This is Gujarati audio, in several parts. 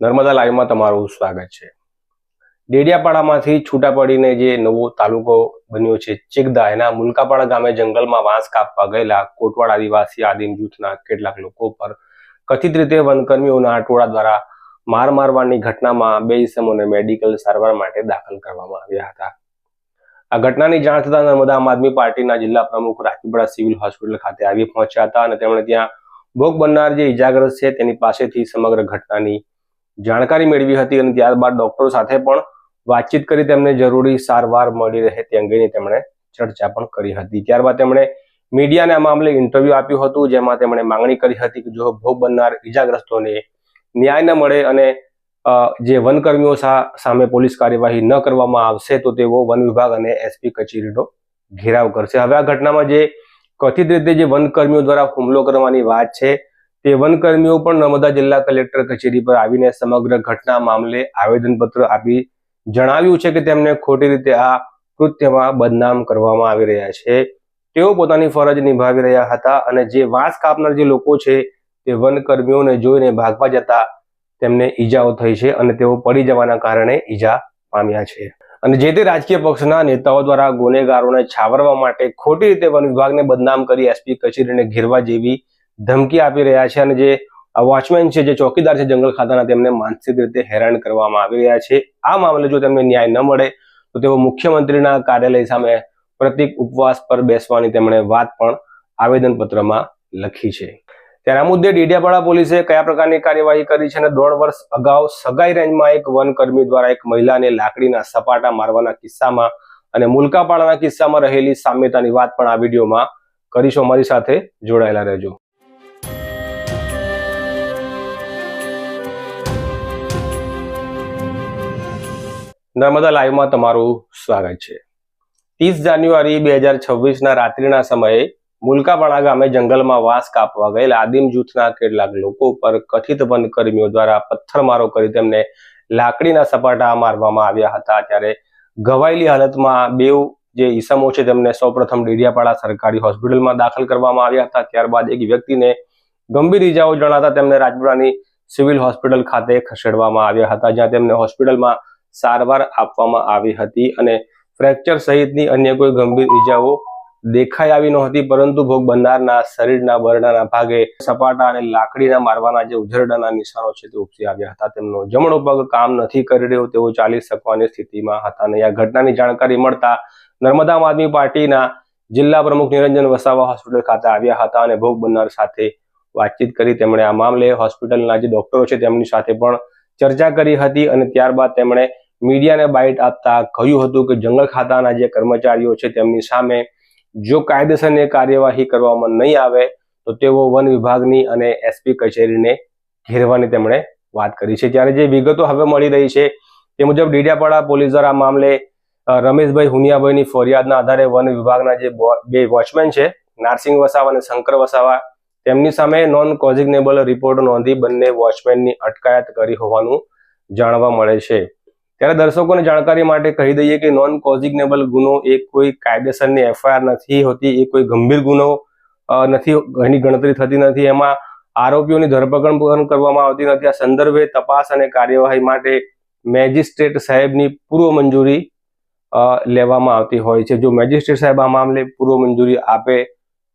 નર્મદા લાઈવમાં તમારું સ્વાગત છે. ડેડિયાપાડામાંથી છૂટા પડીને જે નવો તાલુકો બન્યો છે ચિગદા, એના મુલકાપાડા ગામે જંગલમાં વાંસ કાપવા ગયેલા કોટવાડ આદિવાસી આદિમ જૂથના કેટલાક લોકો પર કથિત રીતે વનકર્મીઓના ટોળા દ્વારા માર મારવાની ઘટનામાં બે ઇસમોને મેડિકલ સારવાર માટે દાખલ કરવામાં આવ્યા હતા. આ ઘટનાની જાણ થતાં નર્મદા આમ આદમી પાર્ટીના જિલ્લા પ્રમુખ રાજપીપળા સિવિલ હોસ્પિટલ ખાતે આવી પહોંચ્યા હતા અને તેમણે ત્યાં ભોગ બનનાર જે ઇજાગ્રસ્ત છે તેની પાસેથી સમગ્ર ઘટનાની જાણકારી મેળવી હતી અને ત્યારબાદ ડોક્ટરો સાથે પણ વાતચીત કરી તેમને જરૂરી સારવાર મળી રહે તે અંગેની તેમણે ચર્ચા પણ કરી હતી. ત્યારબાદ તેમણે મીડિયાને આ મામલે ઇન્ટરવ્યુ આપ્યું હતું, જેમાં તેમણે માંગણી કરી હતી કે જો ભોગ બનનાર ઇજાગ્રસ્તોને ન્યાય ન મળે અને જે વનકર્મીઓ સામે પોલીસ કાર્યવાહી ન કરવામાં આવશે, તો તેઓ વન વિભાગ અને એસપી કચેરીનો ઘેરાવ કરશે. હવે આ ઘટનામાં જે કથિત રીતે જે વનકર્મીઓ દ્વારા હુમલો કરવાની વાત છે તે વનકર્મીઓ પણ નર્મદા જિલ્લા કલેક્ટર કચેરી પર આવીને સમગ્ર ઘટના મામલે આવેદનપત્ર આપી જણાવ્યું છે કે તેમને ખોટી રીતે આ કૃત્યમાં બદનામ કરવામાં આવી રહ્યા છે. તેઓ પોતાની ફરજ નિભાવી રહ્યા હતા અને જે વાંસ કાપનાર જે લોકો છે, તે વનકર્મીઓને જોઈને ભાગવા જતા તેમને ઈજાઓ થઈ છે અને તેઓ પડી જવાના કારણે ઈજા પામ્યા છે. અને જે તે રાજકીય પક્ષના નેતાઓ દ્વારા ગુનેગારોને છાવરવા માટે ખોટી રીતે વન વિભાગને બદનામ કરી એસપી કચેરીને ઘેરવા જેવી ધમકી આપી રહ્યા છે અને જે વોચમેન છે, જે ચોકીદાર છે જંગલ ખાતાના, તેમને માનસિક રીતે હેરાન કરવામાં આવી રહ્યા છે. આ મામલે જો તેમને ન્યાય ન મળે, તો તેઓ મુખ્યમંત્રીના કાર્યાલય સામે પ્રતિક ઉપવાસ પર બેસવાની તેમણે વાત પણ આવેદનપત્રમાં લખી છે. ત્યારે આ મુદ્દે ડેડિયાપાડા પોલીસે કયા પ્રકારની કાર્યવાહી કરી છે અને દોઢ વર્ષ અગાઉ સગાઈ રેન્જમાં એક વનકર્મી દ્વારા એક મહિલાને લાકડીના સપાટા મારવાના કિસ્સામાં અને મુલકાપાડાના કિસ્સામાં રહેલી સામ્યતાની વાત પણ આ વિડીયોમાં કરીશું. અમારી સાથે જોડાયેલા રહેજો. નર્મદા લાઈવમાં તમારું સ્વાગત છે. ત્રીસ જાન્યુઆરી બે હજાર છવ્વીસના રાત્રિના સમયે મુલકાપાડા ગામે જંગલમાં વાસ કાપવા ગયેલા આદિમ જૂથના કેટલાક લોકો પર કથિત વનકર્મીઓ દ્વારા પથ્થરમારો કરી તેમને લાકડીના સપાટા મારવામાં આવ્યા હતા. ત્યારે ઘવાયેલી હાલતમાં બેઉ જે ઈસમો છે તેમને સૌપ્રથમ ડેડિયાપાડા સરકારી હોસ્પિટલમાં દાખલ કરવામાં આવ્યા હતા. ત્યારબાદ એક વ્યક્તિને ગંભીર ઈજાઓ જણાતા તેમને રાજપુરાની સિવિલ હોસ્પિટલ ખાતે ખસેડવામાં આવ્યા હતા, જ્યાં તેમને હોસ્પિટલમાં સારવાર આપવામાં આવી હતી અને ફ્રેક્ચર સહિતની અન્ય કોઈ ગંભીર ઈજાઓ દેખાઈ આવી નહોતી, પરંતુ ભોગ બનનારના શરીરના બરડાના ભાગે સપાટા અને લાકડીના મારવાના જે ઉઝરડાના નિશાનો છે તે ઉપસી આવ્યા હતા. તેમનો જમણો પગ કામ નથી કરી રહ્યો, તેઓ ચાલી શકવાની સ્થિતિમાં હતા અને આ ઘટનાની જાણકારી મળતા નર્મદા આદમી પાર્ટીના જિલ્લા પ્રમુખ નિરંજન વસાવા હોસ્પિટલ ખાતે આવ્યા હતા અને ભોગ બનનાર સાથે વાતચીત કરી તેમણે આ મામલે હોસ્પિટલના જે ડોક્ટરો છે તેમની સાથે પણ ચર્ચા કરી હતી અને ત્યારબાદ તેમણે મીડિયાને બાઇટ આપતા કહ્યું હતું કે જંગલ ખાતાના જે કર્મચારીઓ છે તેમની સામે જો કાયદેસરની કાર્યવાહી કરવામાં નહીં આવે, તો તેઓ વન વિભાગની અને એસપી કચેરીને ઘેરવાની તેમણે વાત કરી છે. ત્યારે જે વિગતો હવે મળી રહી છે તે મુજબ ડેડિયાપાડા પોલીસ દ્વારા મામલે રમેશભાઈ હુનિયાભાઈની ફરિયાદના આધારે વન વિભાગના જે બે વોચમેન છે, નારસિંહ વસાવા અને શંકર વસાવા તેમની સામે નોન કોઝિગ્નેબલ રિપોર્ટ નોંધી બંને વોચમેનની અટકાયત કરી હોવાનું જાણવા મળે છે. ત્યારે દર્શકોને જાણકારી માટે કહી દઈએ કે નોન કોઝિગ્નેબલ ગુનો એ કોઈ કાયદેસરની એફઆઈઆર નથી હોતી, એ કોઈ ગંભીર ગુનો નથી, એની ગણતરી થતી નથી. એમાં આરોપીઓની ધરપકડ પણ કરવામાં આવતી નથી. આ સંદર્ભે તપાસ અને કાર્યવાહી માટે મેજિસ્ટ્રેટ સાહેબની પૂર્વ મંજૂરી લેવામાં આવતી હોય છે. જો મેજિસ્ટ્રેટ સાહેબ આ મામલે પૂર્વ મંજૂરી આપે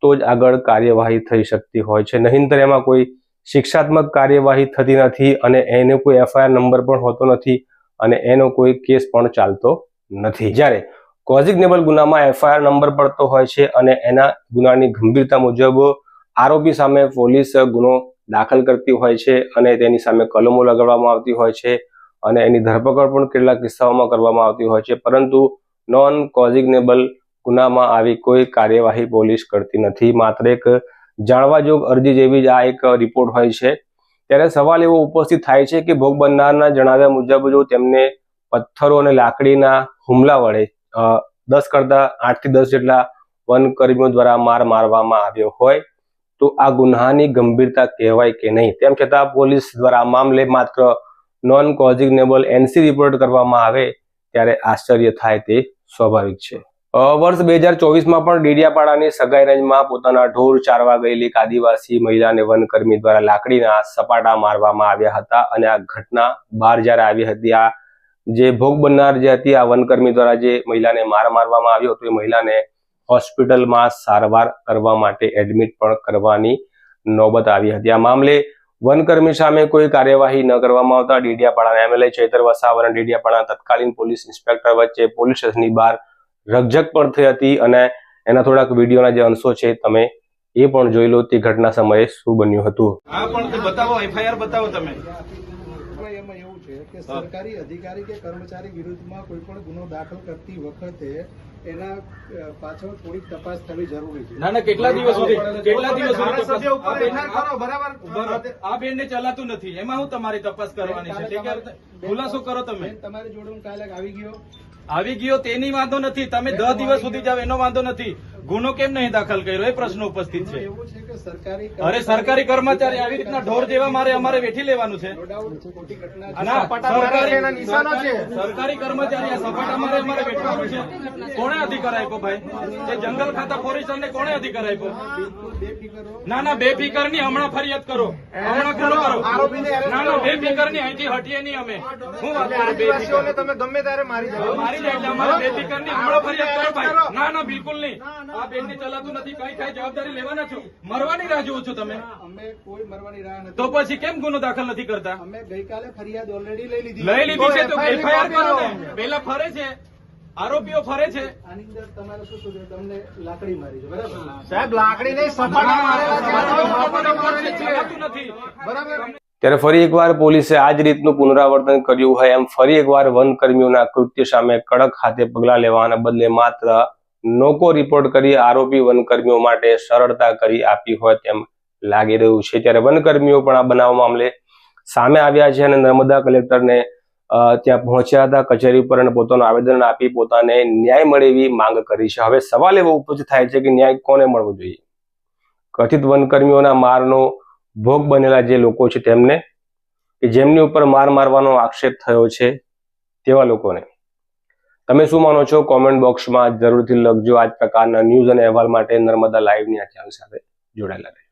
તો જ આગળ કાર્યવાહી થઈ શકતી હોય છે. નહીંતર એમાં કોઈ શિક્ષાત્મક કાર્યવાહી થતી નથી અને એને કોઈ એફઆઈઆર નંબર પણ હોતો નથી અને એનો કોઈ કેસ પણ ચાલતો નથી. જ્યારે કોઝિગ્નેબલ ગુનામાં એફઆઈઆર નંબર પડતો હોય છે અને એના ગુનાની ગંભીરતા મુજબ આરોપી સામે પોલીસ ગુનો દાખલ કરતી હોય છે અને તેની સામે કલમો લગાડવામાં આવતી હોય છે અને એની ધરપકડ પણ કેટલાક કિસ્સાઓમાં કરવામાં આવતી હોય છે. પરંતુ નોન કોઝિગ્નેબલ ગુનામાં આવી કોઈ કાર્યવાહી પોલીસ કરતી નથી. માત્ર એક જાણવા જોગ અરજી જેવી જ આ એક રિપોર્ટ હોય છે. ત્યારે સવાલ એવો ઉપસ્થિત થાય છે કે ભોગ બનનારના જણાવ્યા મુજબ જો તેમને પથ્થરો અને લાકડીના હુમલા વડે દસ કરતા આઠથી દસ જેટલા વનકર્મીઓ દ્વારા માર મારવામાં આવ્યો હોય, તો આ ગુન્હાની ગંભીરતા કહેવાય કે નહીં? તેમ છતાં પોલીસ દ્વારા મામલે માત્ર નોન કોઝિગ્નેબલ એનસી રિપોર્ટ કરવામાં આવે, ત્યારે આશ્ચર્ય થાય તે સ્વાભાવિક છે. વર્ષ બે હજાર ચોવીસમાં પણ ડેડિયાપાડાની સગાઈ રેન્જમાં પોતાના ઢોર ચારવા ગયેલી એક આદિવાસી મહિલાને વનકર્મી દ્વારા લાકડીના સપાટા મારવામાં આવ્યા હતા અને આ ઘટના બહાર જ્યારે આવી હતી, આ જે ભોગ બનનાર જે હતી, આ વનકર્મી દ્વારા જે મહિલાને માર મારવામાં આવ્યો હતો, એ મહિલાને હોસ્પિટલમાં સારવાર કરવા માટે એડમિટ પણ કરવાની નોબત આવી હતી. આ મામલે વનકર્મી સામે કોઈ કાર્યવાહી ન કરવામાં આવતા ડેડિયાપાડાના એમએલએ ચૈતર વસાવા અને ડેડિયાપાડાના તત્કાલીન પોલીસ ઇન્સ્પેક્ટર વચ્ચે પોલીસ સ્ટેશનની બહાર રકઝક પણ થઈ હતી અને એના થોડાક વિડીયોના જે અંશો છે તમે એ પણ જોઈ લો. તે ઘટના સમયે શું બન્યું હતું? હા પણ બતાવો એફઆઈઆર બતાવો તમે. એમાં એવું છે કે સરકારી અધિકારી કે કર્મચારી વિરુદ્ધમાં કોઈ પણ ગુનો દાખલ કરતી વખતે એના પાછળ થોડીક તપાસ થવી જરૂરી છે. ના ના કેટલા દિવસ સુધી? કેટલા દિવસ બરાબર? આ બેન ને ચલાતું નથી. એમાં હું તમારી તપાસ કરવાની છે. ખુલાસો કરો તમે. તમારી જોડે હું કાલે આવી ગયો. આવી ગયો તેની વાંધો નથી. તમે દસ દિવસ સુધી જાવ એનો વાંધો નથી. ગુનો કેમ નહીં દાખલ કર્યો? એ પ્રશ્ન ઉપસ્થિત છે. એવું છે અરે સરકારી કર્મચારી આવી રીતના ઢોર જેવા મારે અમારે વેઠી લેવાનું છે. સરકારી એના નિશાનો છે. સરકારી કર્મચારી આ સપાટા મારે અમારે વેઠવાનું છે. કોણે અધિકાર આપ્યો ભાઈ? એ જંગલ ખાતા ફોરેસ્ટર ને કોણે અધિકાર આપ્યો. ના ના બે ફિકરની હમણાં ફરિયાદ કરો. હમણાં કરો. ના ના બે ફિકરની અહીંથી હટીએ નહીં અમે. હું વાત કરું બે ફિકર તમે ગમે ત્યારે મારી જાય મારી જાય અમારે બે ફિકરની હમણાં ફરિયાદ કરો ભાઈ. ના ના બિલકુલ નહીં. આ બેનની ચલાતું નથી કઈ કઈ જવાબદારી લેવાના છો. મરવાની રાહ જુઓ છો તમે. અમે કોઈ મરવાની રાહ નથી. તો પછી કેમ ગુનો દાખલ નથી કરતા? અમે ગઈકાલે ફરિયાદ ઓલરેડી લઈ લીધી. લઈ લીધી છે તો એફઆઈઆર કરો. ને પેલા ફરે છે આરોપીઓ ફરે છે. આની અંદર તમારે શું શું તમને લાકડી મારી છે બરાબર? સાહેબ લાકડી નહીં સપાટા મારેલા છે. બરાબર. ત્યારે ફરી એકવાર પોલીસે આ જ રીતનું પુનરાવર્તન કર્યું હોય એમ ફરી એકવાર વનકર્મીઓના કૃત્ય સામે કડક હાથે પગલાં લેવાના બદલે માત્ર નોકો રિપોર્ટ કરી આરોપી વનકર્મીઓ માટે સરળતા કરી આપી હોય તેમ લાગી રહ્યું છે. ત્યારે વનકર્મીઓ પણ આ બનાવ મામલે સામે આવ્યા છે અને નર્મદા કલેક્ટરને ત્યાં પહોંચ્યા હતા. કચેરી ઉપર અને પોતાનું આવેદન આપી પોતાને ન્યાય મળે એવી માંગ કરી છે. હવે સવાલ એવો ઉપસ્થિત થાય છે કે ન્યાય કોને મળવો જોઈએ? કથિત વનકર્મીઓના મારનો ભોગ બનેલા જે લોકો છે તેમને, કે જેમની ઉપર માર મારવાનો આક્ષેપ થયો છે તેવા લોકોને. તમે શું માનો છો? કોમેન્ટ બોક્સમાં જરૂરથી લખજો આ પ્રકારના ન્યૂઝ અને અહેવાલ માટે નર્મદા લાઈવની આ ચેનલ સાથે જોડાયેલા રહેજો